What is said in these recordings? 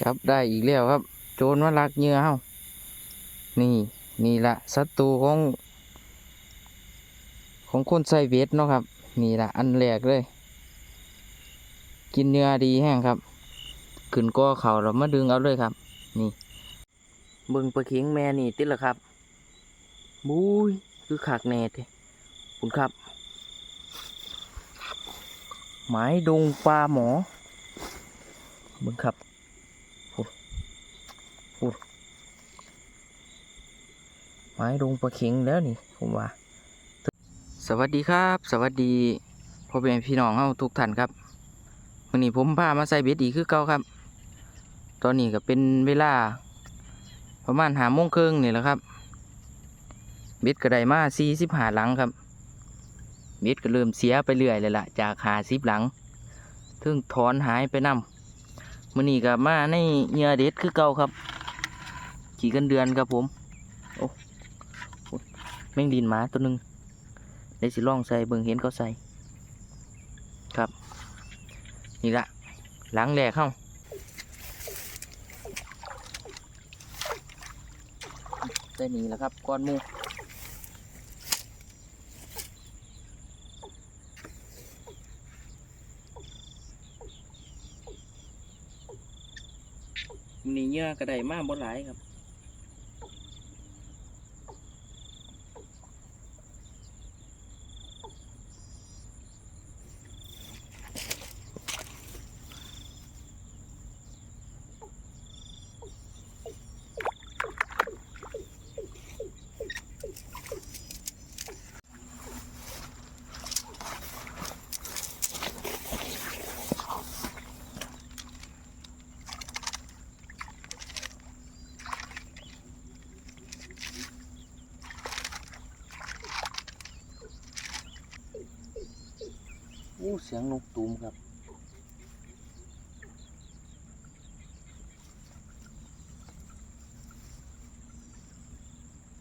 จับได้อีกแล้วครับ โจรมาลักเหยื่อเฮานี่นี่ละศัตรูของ ของคนใส่เวทเนาะครับ นี่ละอันแรกเลย กินเนื้อดีแห้งครับ ขึ้นก้อเขาเรามาดึงเอาเลยครับ นี่เบิ่งปลาเข็งแม่นี่ติดละครับบุ้ยคือขากแน่เทคุณครับหมายดงปลาหมอเบิ่งครับพูดพูด หมายดงปลาเข็งแล้วนี่ผมว่า สวัสดีครับ สวัสดีพ่อแม่พี่น้องเฮาทุกท่านครับวันนี้ผมพามาใส่เบ็ดอีกคือเก่าครับ ตอนนี้ก็เป็นเวลา ประมาณหาโมงครึ่งนี่แหละครับ เบ็ดก็ได้มาสี่สิบหาหลังครับ เบ็ดก็เริ่มเสียไปเรื่อยเลยล่ะ จากหาสิบหลังถึงถอนหายไปนำมื้อนี้ก็มาในเหยื่อเด็ดคือเก่าครับ ขี่กันเดือนครับผม โอ้ ม่งดินหมาตัวหนึ่งได้สิล่องใส่เบิ่งเห็นเขาใส่ครับ นี่ละหลังแหลกเข้าได้นี่แหละครับก้อนมูนี่เยื่อกระไดมากบ่หลายครับ เสียงนกตูมครับ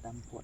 ตามพด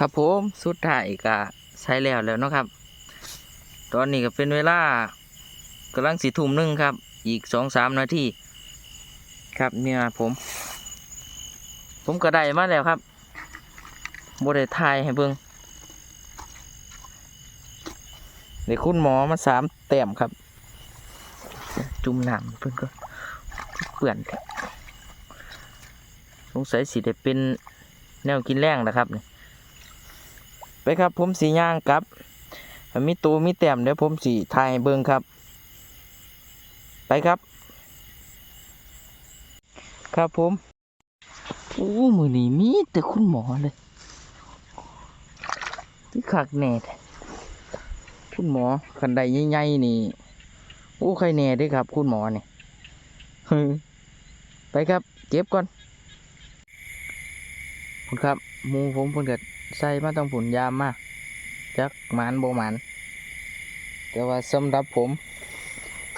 ครับผมสุดท้ายก็ใช้แล้วแล้วเนาะครับ ตอนนี้ก็เป็นเวลากำลังสี่ทุ่มหนึ่งครับ อีกสองสามนาทีครับเนี่ยผม ผมก็ได้มาแล้วครับโบได้ทายให้เบิ่งเดี๋ยวคุณหมอมาสามแต้มครับ จุ่มน้ำเพิ่นก็เปื่อนสงสัยสิได้เป็นแนวกินแรงนะครับเนี่ย ไปครับ ผมสีย่างกลับ มีตูมีแต้มเดี๋ยวผมสีถ่ายเบิ่งครับ ไปครับ ครับผม โอ้มือนี้มีแต่คุณหมอเลยที่ขักแหน่คุณหมอคันใดใหญ่ๆนี่โอ้ใครแหน่ด้วยครับ คุณหมอนี่ไปครับเก็บก่อนคุณครับมูผมเพิ่นเกิด ใส่มาต้องผุนยามมาจักหมันโบหมันแต่ว่าสำหรับผม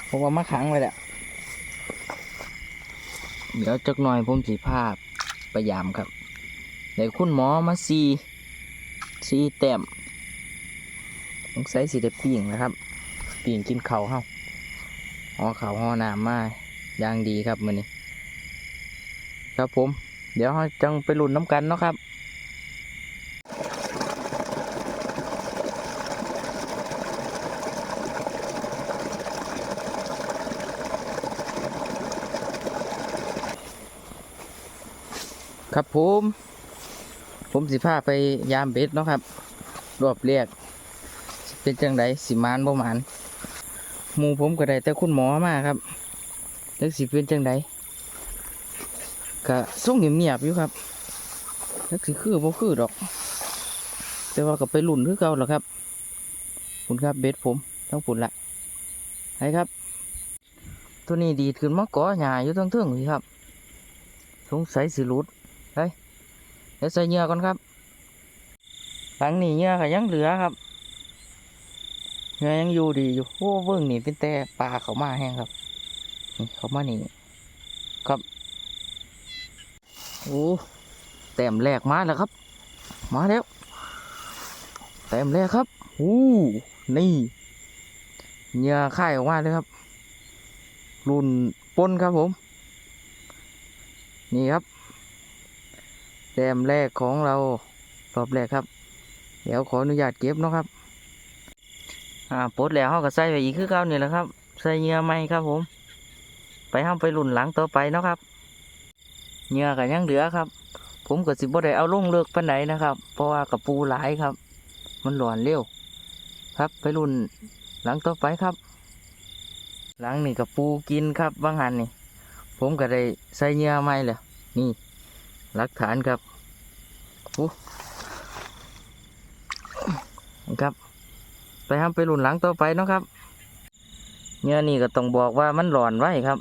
ผมว่ามาขังไว้แหละเดี๋ยวจักหน่อยผมสีภาพพยายามครับเดี๋ยวคุณหมอมาซีซีแต้มต้องใส่สีเด็ปิ่งนะครับปิ่งกินเขาเฮาห่อเขาห่อน้ำมาอย่างดีครับมือนี้ ครับผม เดี๋ยวจังไปลุ้นน้ำกันเนาะครับ ครับผมผมสิพาไปยามเบ็ดเนาะครับ รอบแรกสิเป็นจังไดสิมานบ่มานหมูผมก็ได้แต่คุณหมอมาครับจักสิเป็นจังไดก็ส่งเงียบๆอยู่ครับจักสิคือบ่คือดอก แต่ว่าก็ไปลุ่นคือเก่าแล้วครับคุณครับเบ็ดผมต้องปุ่นละไปครับ ตัวนี้ดีขึ้นมาเกาะหญ้าอยู่ทั้งเทิงๆนี่ครับ สงสัยสิหลุด เดี๋ยวใส่เหงื่อก่อนครับ หลังนี้เหงื่อก็ยังเหลือครับเหงื่อยังอยู่ดีอยู่โอ้เบิ่งนี่เป็นแต่ปลาเขามาแห้งครับนี่เขามานี่ครับโอ้แต้มแรกมาแล้วครับ มาแล้วแต้มแรกครับอู้นี่เหงื่อค่ายออกมาเลยครับ รุ่นปนครับผม นี่ครับ แต้มแรกของเรารอบแรกครับ เดี๋ยวขออนุญาตเก็บนะครับ อ่าปลดแล้วเขาก็ใส่ไปอีกคือเก่านี่แหละครับ ใส่เหงื่อไหมครับผม ไปห้ามไปรุ่นหลังต่อไปนะครับเหงื่อก็ยังเหลือครับ ผมก็สิบ่ได้เอาลงเลือกปานไหนนะครับ เพราะว่ากระปูหลายครับ มันหลอนเร็วครับไปรุ่นหลังต่อไปครับ หลังนี่กระปูกินครับบางหันนี่ ผมก็ได้ใส่เหงื่อไหมแล้วนี่ หลักฐานครับโอ้ครับ ไปทำไปรุ่นหลังต่อไปนะครับเหงื่อนี่ก็ต้องบอกว่ามันหลอนไว้ครับ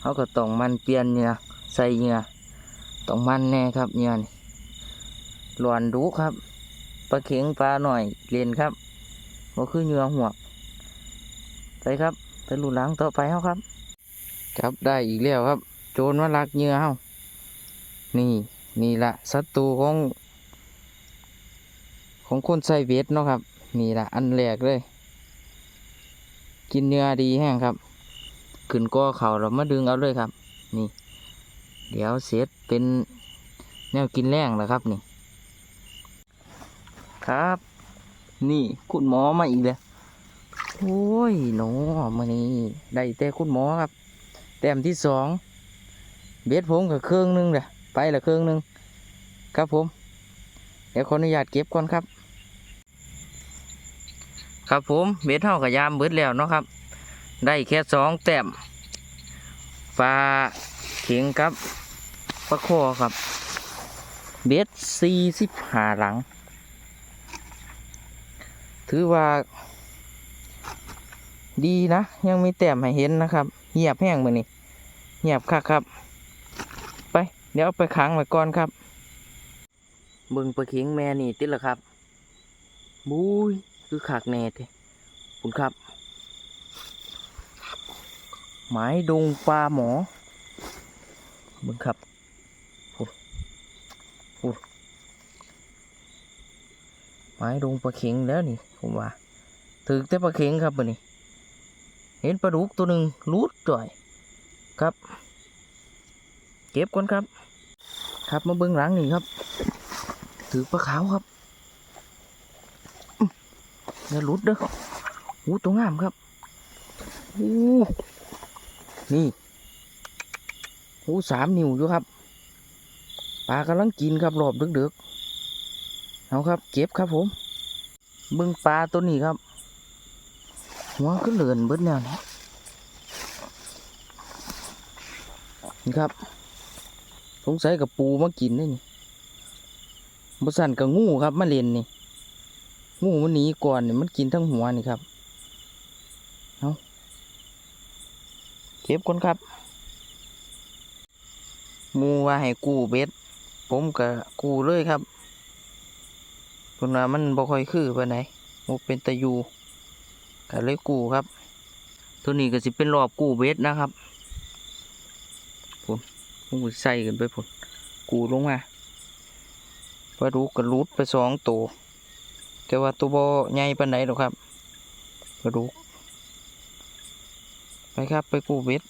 เขาก็ต้องมันเปลี่ยนเหงื่อใส่เหงื่อต้องมันแน่ครับเนี่หลอนดุครับปลาเข็งปลาหน่อยเรียนครับก็คือเหงื่อหัวไปครับไปรุ่นหลังต่อไปเขาครับจับได้อีกแล้วครับ โจรมาลักเหยื่อเฮา นี่นี่ละศัตรูของ ของคนใส่เบ็ดเนาะครับ นี่ละอันแรกเลย กินเนื้อดีแห้งครับ ขึ้นก้อเขาเรามาดึงเอาเลยครับ นี่ เดี๋ยวเสร็จเป็นแนวกินแรงแล้วครับนี่ ครับ นี่คุณหมอมาอีกแล้วโอ้ยหนอมานี่ได้แต่คุณหมอครับ แต้มที่สองเบ็ดผมกับเครื่องหนึงเด้อ ไปละเครื่องหนึ่งครับผม เดี๋ยวขออนุญาตเก็บก่อนครับ ครับผมเบ็ดเท่ากับยามเบิดแล้วเนาะครับ ได้แค่สองแต้มปลาเข็งครับปลาคอครับ เบ็ดสี่สิบห้าหลัง ถือว่า ดีนะ ยังมีแต้มให้เห็นนะครับเงียบแห้งมือนี่เงียบคักครับ เดี๋ยวไปขังไว้ก่อนครับเบิ่งปลาเข็งแม่นี่ติดละครับบุ้ยคือขากแน่เทคุณครับ หมายดงปลาหมอเบิ่งครับพูดพูดหมายดงปลาเข็งแล้วนี่ผมว่าถือแต่ปลาเข็งครับมือนี่เห็นปลาดุกตัวหนึ่งรูดจ่อยครับ เก็บก่อนครับ ครับมาเบิ้งหลังนี่ครับ ถือปลาขาวครับอื้ออย่าหลุดเด้อหูตัวงามครับโอ้นี่หูสามนิ้วอยู่ครับปลากำลังกินครับรอบดึกๆเอาครับ เก็บครับผมเบิ้งปลาตัวนี้ครับ หัวก็เลือนเบิดแนวนี้นี่ครับ สงสัยกับปูมากินได้นี่บสันกับงูครับมาเล่นนี่ งูมันหนีก่อนนี่มันกินทั้งหัวนี่ครับเอาเก็บก่อนครับหมูว่าให้กูเบ็ด ผมกับกูเลยครับเพราะว่ามันบ่ค่อยคือปไหนมูเป็นตะยูก็เลยกูครับ ตัวนี้ก็สิเป็นรอบกู้เวทนะครับ ผมผมก็ใส่กันไปผมกู้ลงมาปลาดุกกระลุดไปสองตัว แต่ว่าตัวบ่ใหญ่ปานไหนหรอกครับปลาดุก ไปครับไปกูเวท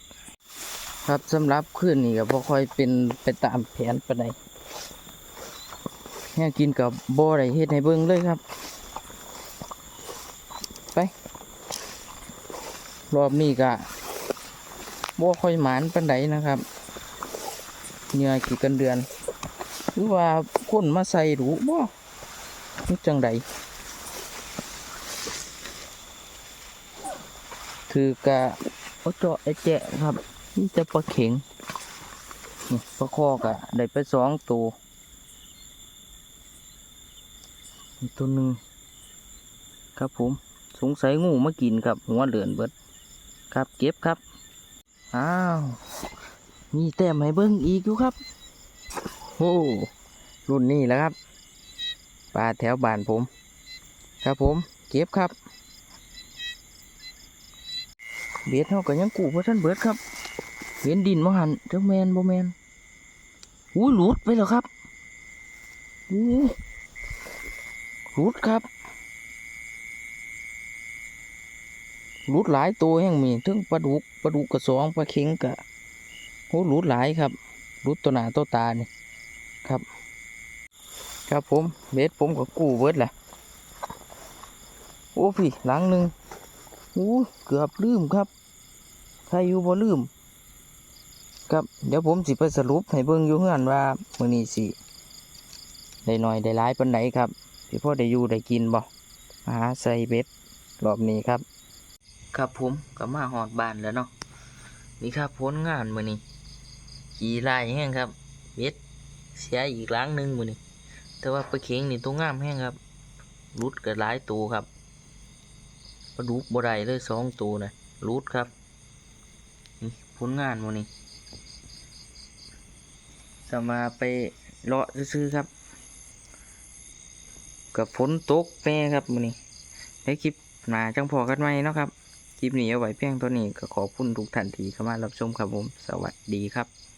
ครับสำหรับคืนนี้ก็บ่ค่อยเป็นไปตามแผนปานใดแค่กินกับบ่ได้เฮ็ดให้เบิ่งเลยครับ ไป รอบนี้ก็บ่ค่อยหมานปานใดนะครับ เหงื่อกี่กันเดือน หรือว่าคนมาใส่หรูบ่นี่จังใดคือกะโอเจาะไอแจะครับนี่จะปลาเข็งนี่ปลาคอกะได้ไปสองตัวตัวหนึ่งครับผมสงสัยงูมากินครับหัวเหลือนเบิดครับเก็บครับ อ้าว มีแต้มให้เบิ้งอีกอยู่ครับโอ้รุ่นนี้แล้วครับปลาแถวบ้านผม ครับผม เก็บครับ เบียดเท่ากับยังกูเพราะท่านเบิดครับเห็นดินมาหันเจ้าแมนบ่แมนอู้หลุดไปแล้วครับอู้หลุดครับหลุดหลายตัวยังมีถึงปลาดุกปลาดุกกระสองปลาเข็งกะ โอ้หลุดหลายครับหลุดตัวหนาตัวตานี่ครับ ครับผมเบ็ดผมก็กู้เบิร์ดแหละโอ้พี่หลังหนึ่งโอ้เกือบลืมครับ ใครอยู่บ่ลืม ครับเดี๋ยวผมสิไปสรุปให้เบิ่งอยู่เฮือนว่ามื้อนี้สิได้หน้อยได้หลายปานไหนครับสิพ่อได้อยู่ได้กินบ่มาหาใส่เบ็ดรอบนี้ครับ ครับผมก็มาหอดบ้านแล้วเนาะนี่ครับผลงานมื้อนี้ ขี่ไล่แห้งครับเบ็ดเสียอีกล้างหนึ่งมือนี้แต่ว่าปลาเข็งนี่ตัวงามแห้งครับรุดก็หลายตัวครับปลาดุกบ่ได้เลยสองตัวนะรุดครับนี่ผลงานมือนี้จะมาไปเลาะซื้อครับ กับฝนตกแน่ครับมือนี้ในคลิปหนาจังพอกันไหมเนาะครับคลิปนี้เอาไว้เพียงเท่านี้ก็ขอบคุณทุกท่านที่เข้ามารับชมครับผม สวัสดีครับ